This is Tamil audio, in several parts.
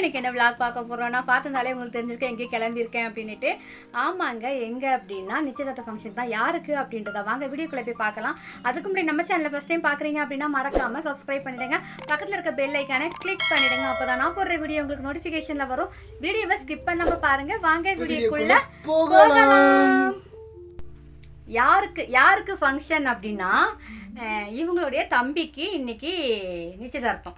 எனக்கு என்ன விளாக் பார்க்க போகிறோம் நான் பார்த்துருந்தாலே உங்களுக்கு தெரிஞ்சிருக்கேன் எங்கேயும் கிளம்பியிருக்கேன் அப்படின்ட்டு ஆமாங்க எங்கே அப்படின்னா நிச்சயதார்த்த ஃபங்க்ஷன் தான். யாருக்கு அப்படின்றத வாங்க வீடியோக்குள்ளே போய் பார்க்கலாம். அதுக்கு முன்னாடி நம்ம சேனலில் ஃபஸ்ட் டைம் பார்க்குறீங்க அப்படின்னா மறக்காமல் சப்ஸ்கிரைப் பண்ணிடுங்க. பக்கத்தில் இருக்க பெல் ஐக்கானை கிளிக் பண்ணிடுங்க. அப்போ தான் நான் போடுற வீடியோ உங்களுக்கு நோட்டிஃபிகேஷனில் வரும். வீடியோவை ஸ்கிப் பண்ணாம பாருங்க. வாங்க வீடியோக்குள்ளே போகலாம். யாருக்கு யாருக்கு ஃபங்க்ஷன் அப்படின்னா இவங்களுடைய தம்பிக்கு இன்னைக்கு நிச்சயதார்த்தம்.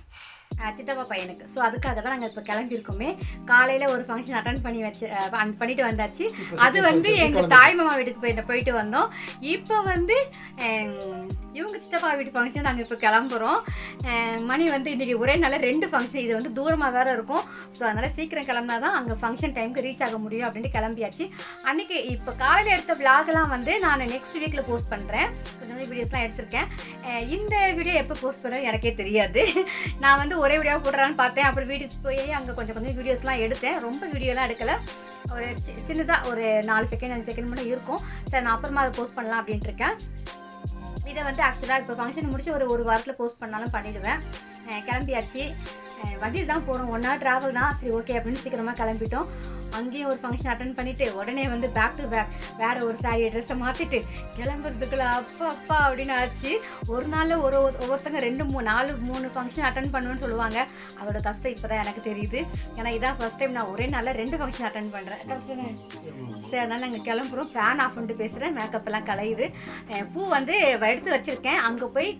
சித்தப்பா பையனுக்கு. ஸோ அதுக்காக தான் நாங்கள் இப்போ கிளம்பியிருக்கோமே. காலையில் ஒரு ஃபங்க்ஷன் அட்டன் பண்ணி வச்சு பண்ணிட்டு வந்தாச்சு. அது வந்து எங்கள் தாய் மாமா வீட்டுக்கு போயிட்டு போயிட்டு வந்தோம். இப்போ வந்து இவங்க சித்தப்பா வீட்டு ஃபங்க்ஷன் நாங்கள் இப்போ கிளம்புறோம். மணி வந்து இன்றைக்கி ஒரே நாளில் ரெண்டு ஃபங்க்ஷன் இது வந்து தூரமாக வேறு இருக்கும். ஸோ அதனால் சீக்கிரம் கிளம்புனா தான் அங்கே ஃபங்க்ஷன் டைமுக்கு ரீச் ஆக முடியும் அப்படின்ட்டு கிளம்பியாச்சு. அன்றைக்கி இப்போ காலையில் எடுத்த vlogலாம் வந்து நான் நெக்ஸ்ட் வீக்கில் போஸ்ட் பண்ணுறேன் கொஞ்சம் வீடியோஸ்லாம் எடுத்திருக்கேன். இந்த வீடியோ எப்போ போஸ்ட் பண்ணுறது எனக்கே தெரியாது. நான் வந்து ஒரே வீடியோ போடுறான்னு பார்த்தேன். அப்புறம் வீட்டுக்கு போய் அங்கே கொஞ்சம் கொஞ்சம் வீடியோஸ்லாம் எடுத்தேன். ரொம்ப வீடியோலாம் எடுக்கலை. ஒரு சின்னதாக ஒரு நாலு செகண்ட் அஞ்சு செகண்ட் மட்டும் இருக்கும். சரி நான் அப்புறமா அதை போஸ்ட் பண்ணலாம் அப்படின்ட்டு இருக்கேன். இதை வந்து ஆக்சுவலாக இப்போ ஃபங்க்ஷன் முடிச்சு ஒரு ஒரு வாரத்தில் போஸ்ட் பண்ணாலும் பண்ணிடுவேன். கிளம்பியாச்சு. வண்டியில் தான் போகிறோம் ஒன் ஹவர் ட்ராவல் தான். சரி ஓகே அப்படின்னு சீக்கிரமாக கிளம்பிட்டோம். அங்கேயும் ஒரு ஃபங்க்ஷன் அட்டன் பண்ணிவிட்டு உடனே வந்து பேக் டு பேக் வேறு ஒரு சாரி ட்ரெஸ்ஸை மாற்றிட்டு கிளம்புறதுக்குள்ள அப்பா அப்பா அப்படின்னு ஆச்சு. ஒரு நாளில் ஒரு ஒவ்வொருத்தங்க ரெண்டு மூணு நாலு மூணு ஃபங்க்ஷன் அட்டன் பண்ணுவேன்னு சொல்லுவாங்க. அதோட கஷ்டம் இப்போ தான் எனக்கு தெரியுது. ஏன்னா இதான் ஃபர்ஸ்ட் டைம் நான் ஒரே நாளில் ரெண்டு ஃபங்க்ஷன் அட்டன் பண்ணுறேன் சரி அதனால் நாங்கள் கிளம்புறோம். ஃபேன் ஆஃப் பண்ணிட்டு பேசுகிறேன் மேக்கப் எல்லாம் கலையுது பூ வந்து எடுத்து வச்சிருக்கேன். அங்கே போய்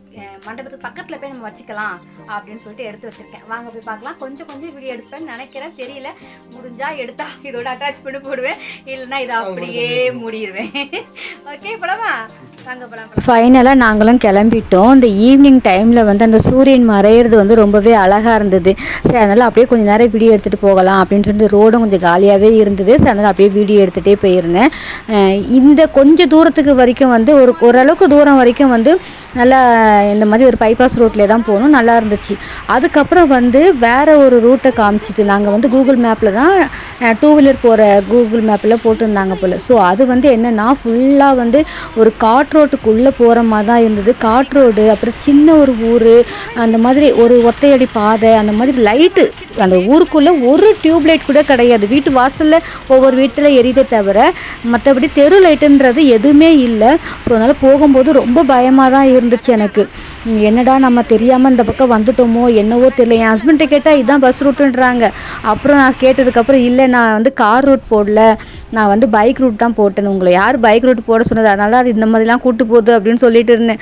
மண்டபத்துக்கு பக்கத்தில் போய் நம்ம வச்சுக்கலாம் அப்படின்னு சொல்லிட்டு எடுத்து வச்சிருக்கேன். வாங்க போய் பார்க்கலாம். கொஞ்சம் கொஞ்சம் வீடியோ எடுப்பேன்னு நினைக்கிறேன். தெரியல. முடிஞ்சால் எடுத்தா இதோட அட்டாச் பண்ணி போடுவேன். இல்லைன்னா இதை அப்படியே மூடிடுவேன் ஓகே போலாமா? வாங்க போலாம் ஃபைனலாக நாங்களும் கிளம்பிட்டோம். இந்த ஈவினிங் டைமில் வந்து அந்த சூரியன் மறையிறது வந்து ரொம்பவே அழகாக இருந்தது. சரி அதனால் அப்படியே கொஞ்சம் நேரம் வீடியோ எடுத்துகிட்டு போகலாம் அப்படின்னு சொல்லிட்டு ரோடும் கொஞ்சம் காலியாகவே இருந்தது. சரி அதனால் அப்படியே வீடியோ எடுத்துகிட்டே போயிருந்தேன். இந்த கொஞ்சம் தூரத்துக்கு வரைக்கும் வந்து ஒரு ஓரளவுக்கு தூரம் வரைக்கும் வந்து நல்லா இந்த மாதிரி ஒரு பைபாஸ் ரோட்லேயே தான் போகணும். நல்லா இருந்துச்சு. அதுக்கப்புறம் வந்து வேறு ஒரு ரூட்டை காமிச்சிட்டு நாங்கள் வந்து கூகுள் மேப்பில் தான் டூ வீலர் போகிற கூகுள் மேப்பில் போட்டிருந்தாங்க போல். ஸோ அது வந்து என்னென்னா ஃபுல்லாக வந்து ஒரு காட் ரோட்டுக்குள்ளே போகிற மாதிரி தான் இருந்தது. காட் ரோடு அப்புறம் சின்ன ஒரு ஊர் அந்த மாதிரி ஒரு ஒத்தையடி பாதை அந்த மாதிரி லைட்டு அந்த ஊருக்குள்ளே ஒரு டியூப் லைட் கூட கிடையாது. வீட்டு வாசலில் ஒவ்வொரு வீட்டில் எரியதே தவிர மற்றபடி தெரு லைட்டுன்றது எதுவுமே இல்லை. ஸோ அதனால் போகும்போது ரொம்ப பயமாக தான் இருந்துச்சு எனக்கு. என்னடா நம்ம தெரியாமல் இந்த பக்கம் வந்துட்டோமோ என்னவோ தெரியல. என் ஹஸ்பண்ட்டை கேட்டால் இதுதான் பஸ் ரூட்டுன்றாங்க அப்புறம் நான் கேட்டதுக்கப்புறம் இல்லை நான் வந்து கார் ரூட் போடல. நான் வந்து பைக் ரூட் தான் போட்டேன் உங்களை யார் பைக் ரூட் போட சொன்னது? அதனால தான் அது இந்த மாதிரிலாம் கூட்டு போகுது அப்படின்னு சொல்லிட்டு இருந்தேன்.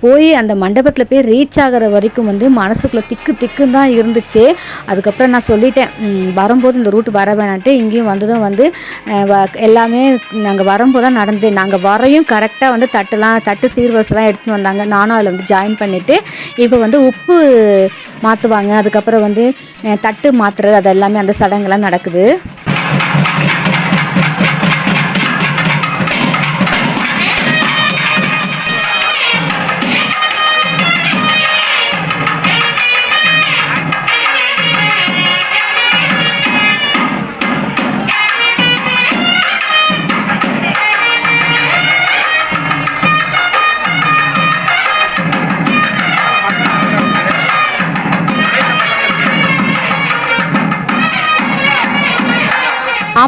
போய் அந்த மண்டபத்தில் போய் ரீச் ஆகிற வரைக்கும் வந்து மனசுக்குள்ளே திக்கு திக்குன்னு தான் இருந்துச்சு. அதுக்கப்புறம் நான் சொல்லிட்டேன் வரும்போது இந்த ரூட் வர வேணான்ட்டு. இங்கேயும் வந்ததும் வந்து வ- எல்லாமே நாங்கள் வரும்போது தான் நடந்து நாங்கள் வரையும் கரெக்டாக வந்து தட்டுலாம் தட்டு சீர்வரிசெல்லாம் எடுத்துன்னு வந்தாங்க. நானும் அதில் வந்து ஜாயின் பண்ணிவிட்டு இப்போ வந்து உப்பு மாற்றுவாங்க அதுக்கப்புறம் வந்து தட்டு மாற்றுறது அது எல்லாமே அந்த சடங்குலாம் நடக்குது.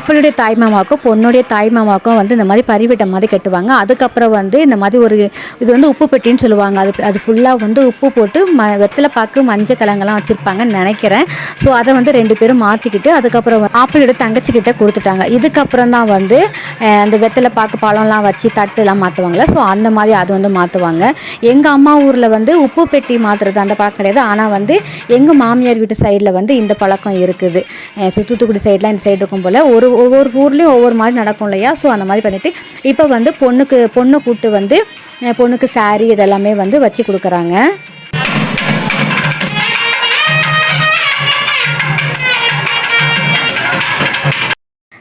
மாப்பிள்ளுடைய தாய் மாமாவுக்கும் பொண்ணுடைய தாய் மாமாவுக்கும் வந்து இந்த மாதிரி பரிவிட்ட மாதிரி கட்டுவாங்க. அதுக்கப்புறம் வந்து இந்த மாதிரி ஒரு இது வந்து உப்பு பெட்டின்னு சொல்லுவாங்க. அது அது ஃபுல்லாக வந்து உப்பு போட்டு ம வெத்தலை பாக்கு மஞ்சள் கிழங்கெல்லாம் வச்சுருப்பாங்கன்னு நினைக்கிறேன். ஸோ அதை வந்து ரெண்டு பேரும் மாற்றிக்கிட்டு அதுக்கப்புறம் மாப்பிள்ளையோட தங்கச்சிக்கிட்ட கொடுத்துட்டாங்க. இதுக்கப்புறம் தான் வந்து அந்த வெத்தலை பாக்கு பழம்லாம் வச்சு தட்டுலாம் மாற்றுவாங்கள்ல ஸோ அந்த மாதிரி அது வந்து மாற்றுவாங்க எங்கள் அம்மா ஊரில் வந்து உப்பு பெட்டி மாற்றுறது அந்த பழக்கம் கிடையாது. ஆனால் வந்து எங்கள் மாமியார் வீட்டு சைடில் வந்து இந்த பழக்கம் இருக்குது. அஹ் தூத்துக்குடி சைட்லாம் இந்த சைடு இருக்கும் போல் ஒரு ஒவ்வொரு ஊர்லேயும் ஒவ்வொரு மாதிரி நடக்கும் இல்லையா? ஸோ அந்த மாதிரி பண்ணிவிட்டு இப்போ வந்து பொண்ணுக்கு பொண்ணு கூட்டு வந்து பொண்ணுக்கு சாரீ இதெல்லாமே வந்து வச்சு கொடுக்குறாங்க.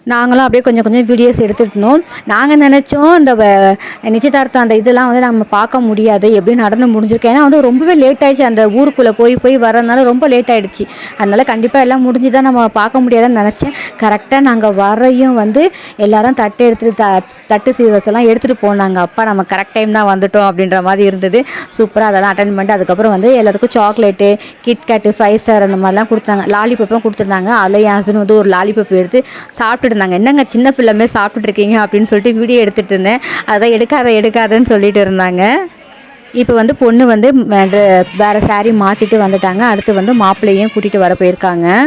நாங்களும் அப்படியே கொஞ்சம் கொஞ்சம் வீடியோஸ் எடுத்துட்டு இருந்தோம். நாங்கள் நினச்சோம் இந்த வ- நிச்சயதார்த்தம் அந்த இதெல்லாம் வந்து நம்ம பார்க்க முடியாது. எப்படி நடந்து முடிஞ்சிருக்கு? ஏன்னா வந்து ரொம்பவே லேட் ஆயிடுச்சு. அந்த ஊருக்குள்ளே போய் போய் வரதுனால ரொம்ப லேட் ஆகிடுச்சு அதனால் கண்டிப்பாக எல்லாம் முடிஞ்சு தான் நம்ம பார்க்க முடியாதுன்னு நினச்சேன். கரெக்டாக நாங்கள் வரையும் வந்து எல்லாரும் தட்டு எடுத்துகிட்டு த தட்டு சீரஸ் எல்லாம் எடுத்துகிட்டு போனாங்க. அப்பா நம்ம கரெக்ட் டைம் தான் வந்துட்டோம் அப்படின்ற மாதிரி இருந்தது. சூப்பராக அதெல்லாம் அட்டன் பண்ணிட்டு அதுக்கப்புறம் வந்து எல்லாத்துக்கும் சாக்லேட்டு கிட்கேட்டு ஃபைவ் ஸ்டார் அந்த மாதிரிலாம் கொடுத்தாங்க. லாலிபப்பும் கொடுத்துருந்தாங்க. அதில் என் ஹஸ்பண்ட் வந்து ஒரு லாலிபப் எடுத்து சாப்பிட்டுட்டு இருந்தாங்க. என்னங்க சின்ன பிள்ளைமே சாப்பிட்டுட்டு இருக்கீங்க அப்படின்னு சொல்லிட்டு வீடியோ எடுத்துகிட்டு இருந்தேன். அதை எடுக்காத எடுக்காதன்னு சொல்லிட்டு இருந்தாங்க. இப்போ வந்து பொண்ணு வந்து வேறு ட்ர- மாற்றிட்டு வந்துட்டாங்க. அடுத்து வந்து மாப்பிள்ளையும் கூட்டிகிட்டு வர போயிருக்காங்க.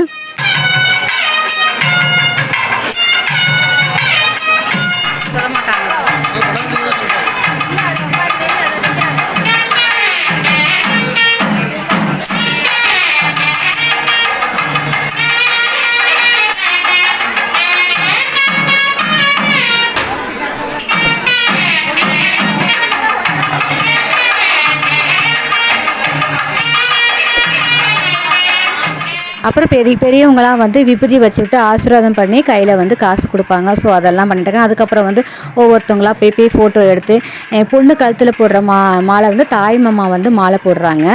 அப்புறம் பெரிய பெரியவங்களாம் வந்து விபூதி வச்சுக்கிட்டு ஆசீர்வாதம் பண்ணி கையில் வந்து காசு கொடுப்பாங்க. ஸோ அதெல்லாம் பண்ணிட்டாங்க அதுக்கப்புறம் வந்து ஒவ்வொருத்தவங்களா போய் போய் ஃபோட்டோ எடுத்து என் பொண்ணு கழுத்தில் போடுற மா மாலை வந்து தாய் மாமா வந்து மாலை போடுறாங்க.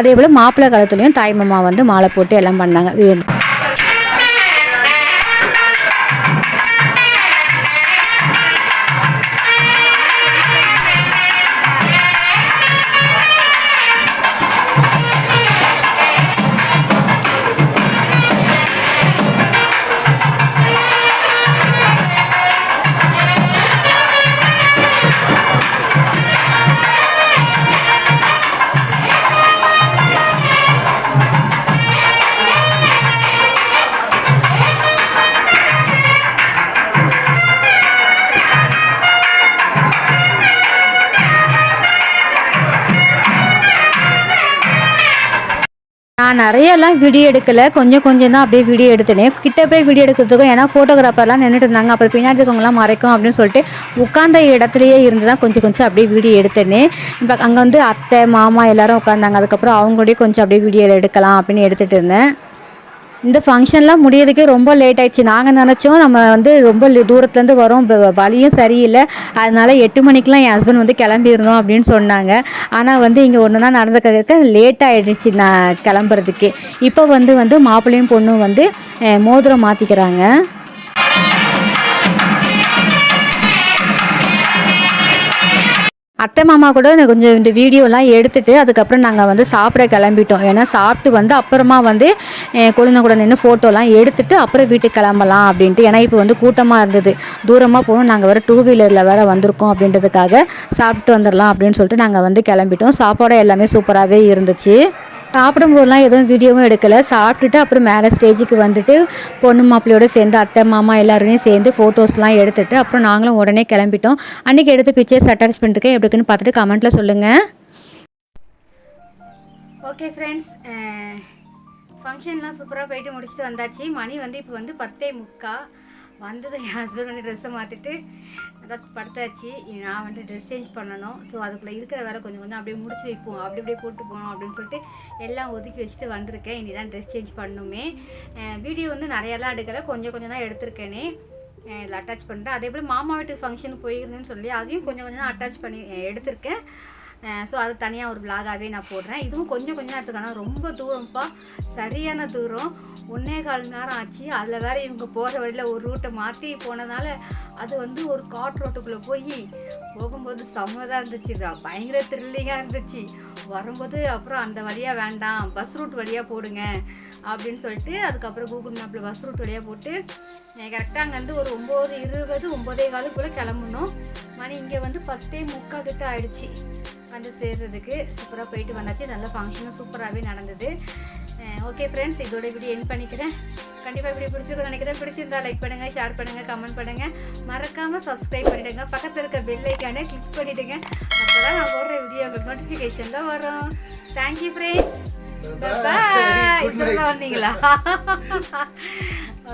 அதே போல் மாப்பிள்ளை கழுத்துலேயும் தாய் மாமா வந்து மாலை போட்டு எல்லாம் பண்ணாங்க. நான் நிறையலாம் வீடியோ எடுக்கலை. கொஞ்சம் கொஞ்சம் தான் அப்படியே வீடியோ எடுத்தேனே. கிட்ட போய் வீடியோ எடுக்கிறதுக்கும் ஏன்னா ஃபோட்டோகிராஃபர்லாம் நின்றுட்டு இருந்தாங்க. அப்புறம் பின்னாடி இருக்கவங்களாம் மறைக்கும் அப்படின்னு சொல்லிட்டு உட்காந்த இடத்துலையே இருந்து தான் கொஞ்சம் கொஞ்சம் அப்படியே வீடியோ எடுத்தேனே. இப்போ அங்கே வந்து அத்தை மாமா எல்லாரும் உட்காந்தாங்க அதுக்கப்புறம் அவங்களோடய கொஞ்சம் அப்படியே வீடியோ எடுக்கலாம் அப்படின்னு எடுத்துகிட்டு இருந்தேன். இந்த ஃபங்க்ஷன்லாம் முடியறதுக்கே ரொம்ப லேட் ஆயிடுச்சு. நாங்கள் நினச்சோம் நம்ம வந்து ரொம்ப லி- தூரத்துலேருந்து வரோம். வழியும் சரியில்லை. அதனால் எட்டு மணிக்கெலாம் என் ஹஸ்பண்ட் வந்து கிளம்பிடணும் அப்படின்னு சொன்னாங்க. ஆனால் வந்து இங்கே ஒன்று தான் நடந்துக்கிறதுக்கு லேட் ஆகிடுச்சு நான் கிளம்புறதுக்கு. இப்போ வந்து வந்து மாப்பிள்ளையும் பொண்ணும் வந்து மோதிரம் மாற்றிக்கிறாங்க அத்தை மாமா கூட எனக்கு கொஞ்சம் இந்த வீடியோலாம் எடுத்துட்டு அதுக்கப்புறம் நாங்கள் வந்து சாப்பிட கிளம்பிட்டோம். ஏன்னா சாப்பிட்டு வந்து அப்புறமா வந்து என் குழந்தை கூட நின்று ஃபோட்டோலாம் எடுத்துகிட்டு அப்புறம் வீட்டுக்கு கிளம்பலாம் அப்படின்ட்டு. ஏன்னா இப்போ வந்து கூட்டமாக இருந்தது. தூரமாக போகணும். நாங்கள் வேறு டூ வீலரில் வேறு வந்திருக்கோம் அப்படின்றதுக்காக சாப்பிட்டு வந்துடலாம் அப்படின்னு சொல்லிட்டு நாங்கள் வந்து கிளம்பிட்டோம். சாப்பாடு எல்லாமே சூப்பராகவே இருந்துச்சு. சாப்பிடும்போதெல்லாம் எதுவும் வீடியோவும் எடுக்கலை. சாப்பிட்டுட்டு அப்புறம் மேலே ஸ்டேஜுக்கு வந்துட்டு பொண்ணு மாப்பிள்ளையோட சேர்ந்து அத்தை மாமா எல்லாருமே சேர்ந்து ஃபோட்டோஸ்லாம் எடுத்துட்டு அப்புறம் நாங்களும் உடனே கிளம்பிட்டோம். அன்றைக்கி எடுத்த பிக்சர்ஸ் அட்டாச் பண்ணிருக்கேன் எப்படி இருக்குன்னு பார்த்துட்டு கமெண்ட்டில் சொல்லுங்கள் ஓகே ஃப்ரெண்ட்ஸ் ஃபங்க்ஷன்லாம் சூப்பராக போயிட்டு முடிச்சுட்டு வந்தாச்சு. மணி வந்து இப்போ வந்து பத்தே முக்கா. வந்தது என் ஹஸ்பண்ட் வந்து ட்ரெஸ்ஸை மாற்றிட்டு அதான் படுத்தாச்சு. நான் வந்து ட்ரெஸ் சேஞ்ச் பண்ணணும். ஸோ அதுக்குள்ளே இருக்கிற வேலை கொஞ்சம் கொஞ்சம் அப்படியே முடிச்சு வைப்போம். அப்படி அப்படியே போட்டு போகணும் அப்படின்னு சொல்லிட்டு எல்லாம் ஒதுக்கி வச்சுட்டு வந்திருக்கேன். இனி தான் ட்ரெஸ் சேஞ்ச் பண்ணணுமே வீடியோ வந்து நிறையெல்லாம் எடுக்கலை. கொஞ்சம் கொஞ்சம் தான் எடுத்திருக்கேனே. இதில் அட்டாச் பண்ணுறேன் அதே போல் மாமா வீட்டுக்கு ஃபங்க்ஷனுக்கு போயிருந்தேன்னு சொல்லி அதையும் கொஞ்சம் கொஞ்சம் தான் அட்டாச் பண்ணி எடுத்திருக்கேன். ஸோ அது தனியாக ஒரு vlog-ஆவே நான் போடுறேன். இதுவும் கொஞ்சம் கொஞ்சம் நேரத்துக்கு ஆனால் ரொம்ப தூரம்ப்பா. சரியான தூரம். ஒன்றே கால் நேரம் ஆச்சு. அதில் வேறு இவங்க போகிற வழியில் ஒரு ரூட்டை மாற்றி போனதால அது வந்து ஒரு காட் ரோட்டுக்குள்ளே போய் போகும்போது செம்மதாக இருந்துச்சு. பயங்கர த்ரில்லிங்காக இருந்துச்சு. வரும்போது அப்புறம் அந்த வழியாக வேண்டாம். பஸ் ரூட் வழியாக போடுங்க அப்படின்னு சொல்லிட்டு அதுக்கப்புறம் கூகுள் மேப்பில் பஸ் ரூட் வழியாக போட்டு கரெக்டாக அங்கேருந்து ஒரு ஒம்பது இருபது ஒம்போதே காலுக்குள்ளே கிளம்பணும் மணி இங்கே வந்து பத்தே முக்கால் கிட்ட ஆயிடுச்சு. வந்து சேர்றதுக்கு சூப்பராக போயிட்டு வந்தாச்சு. நல்ல ஃபங்க்ஷனும் சூப்பராகவே நடந்தது. ஓகே ஃப்ரெண்ட்ஸ் இதோட வீடியோ என் பண்ணிக்கிறேன். கண்டிப்பாக வீடியோ பிடிச்சிருக்கும் நினைக்கிறேன். பிடிச்சிருந்தா லைக் பண்ணுங்கள் ஷேர் பண்ணுங்கள் கமெண்ட் பண்ணுங்கள் மறக்காமல் சப்ஸ்கிரைப் பண்ணிவிடுங்க பக்கத்தில் இருக்க பெல் ஐக்கானே கிளிக் பண்ணிவிடுங்க அப்போ தான் நான் போடுற வீடியோ உங்களுக்கு நோட்டிஃபிகேஷன் தான் வரும். Thank you friends bye. வந்தீங்களா?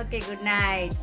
Okay good night